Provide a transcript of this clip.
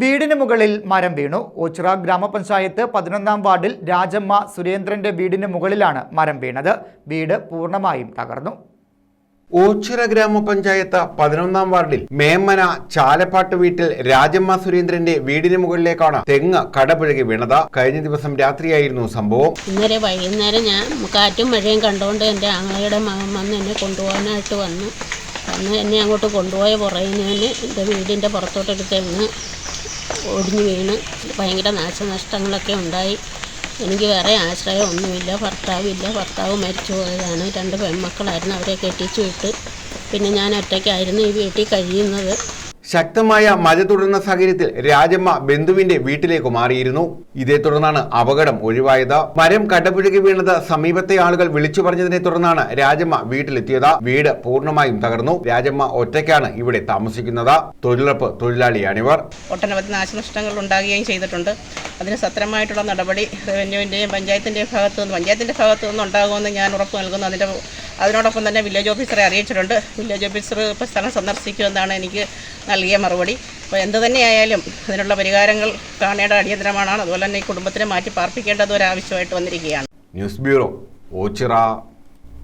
വീടിന് മുകളിൽ മരം വീണു. ഓച്ചിറ ഗ്രാമപഞ്ചായത്ത് പതിനൊന്നാം വാർഡിൽ രാജമ്മ സുരേന്ദ്രന്റെ വീടിന് മുകളിലാണ് മരം വീണത്. വീട് പൂർണമായും തകർന്നു. ഓച്ചിറ ഗ്രാമപഞ്ചായത്ത് പതിനൊന്നാം വാർഡിൽ മേമന ചാലപ്പാട്ട് വീട്ടിൽ രാജമ്മ സുരേന്ദ്രന്റെ വീടിന് മുകളിലേക്കാണ് തെങ്ങ് കടപുഴകി വീണത്. കഴിഞ്ഞ ദിവസം രാത്രിയായിരുന്നു സംഭവം. ഇന്നലെ വൈകുന്നേരം ഞാൻ കാറ്റും മഴയും കണ്ടുകൊണ്ട് എന്റെ ആങ്ങളയുടെ മകൻ വന്ന് എന്നെ കൊണ്ടുപോകാനായിട്ട് വന്നു. വന്ന് എന്നെ അങ്ങോട്ട് കൊണ്ടുപോയ പുറകിന് തന്നെ എന്റെ വീടിന്റെ പുറത്തോട്ടൊരു തെങ്ങ് ഒടിഞ്ഞു വീണ്. ഭയങ്കര നാശനഷ്ടങ്ങളൊക്കെ ഉണ്ടായി. എനിക്ക് വേറെ ആശ്രയമൊന്നുമില്ല. ഭർത്താവില്ല ഭർത്താവ് മരിച്ചു പോയതാണ്. രണ്ട് പെൺമക്കളായിരുന്നു അവരെ കെട്ടിച്ചു വിട്ട്. പിന്നെ ഞാൻ ഒറ്റയ്ക്കായിരുന്നു ഈ വീട്ടിൽ കഴിയുന്നത്. ശക്തമായ മഴ തുടർന്ന സാഹചര്യത്തിൽ രാജമ്മ ബന്ധുവിന്റെ വീട്ടിലേക്ക് മാറിയിരുന്നു. ഇതേ തുടർന്നാണ് അപകടം ഒഴിവായത്. മരം കടപുഴകി വീണത് സമീപത്തെ ആളുകൾ വിളിച്ചു പറഞ്ഞതിനെ തുടർന്നാണ് രാജമ്മ വീട്ടിലെത്തിയത്. വീട് പൂർണമായും തകർന്നു. രാജമ്മ ഒറ്റയ്ക്കാണ് ഇവിടെ താമസിക്കുന്നത്. തൊഴിലുറപ്പ് തൊഴിലാളിയാണിവർ. ഒട്ടനവധി നാശനഷ്ടങ്ങൾ ഉണ്ടാകുകയും ചെയ്തിട്ടുണ്ട്. അതിന് സത്രമായിട്ടുള്ള നടപടി റവന്യൂവിന്റെയും പഞ്ചായത്തിന്റെയും ഭാഗത്തു നിന്ന് പഞ്ചായത്തിന്റെ ഭാഗത്തു ഉണ്ടാകുമെന്ന് ഞാൻ ഉറപ്പ് നൽകുന്നു. അതിന്റെ അതിനോടൊപ്പം തന്നെ വില്ലേജ് ഓഫീസറെ അറിയിച്ചിട്ടുണ്ട്. വില്ലേജ് ഓഫീസർ ഇപ്പോൾ സ്ഥലം സന്ദർശിക്കുമെന്നാണ് എനിക്ക് നൽകിയ മറുപടി. അപ്പോൾ എന്ത് തന്നെയായാലും അതിനുള്ള പരിഹാരങ്ങൾ കാണേണ്ട അടിയന്തരമാണ്. അതുപോലെ തന്നെ ഈ കുടുംബത്തിനെ മാറ്റി പാർപ്പിക്കേണ്ടത് ഒരു ആവശ്യമായിട്ട് വന്നിരിക്കുകയാണ്. News bureau Ochira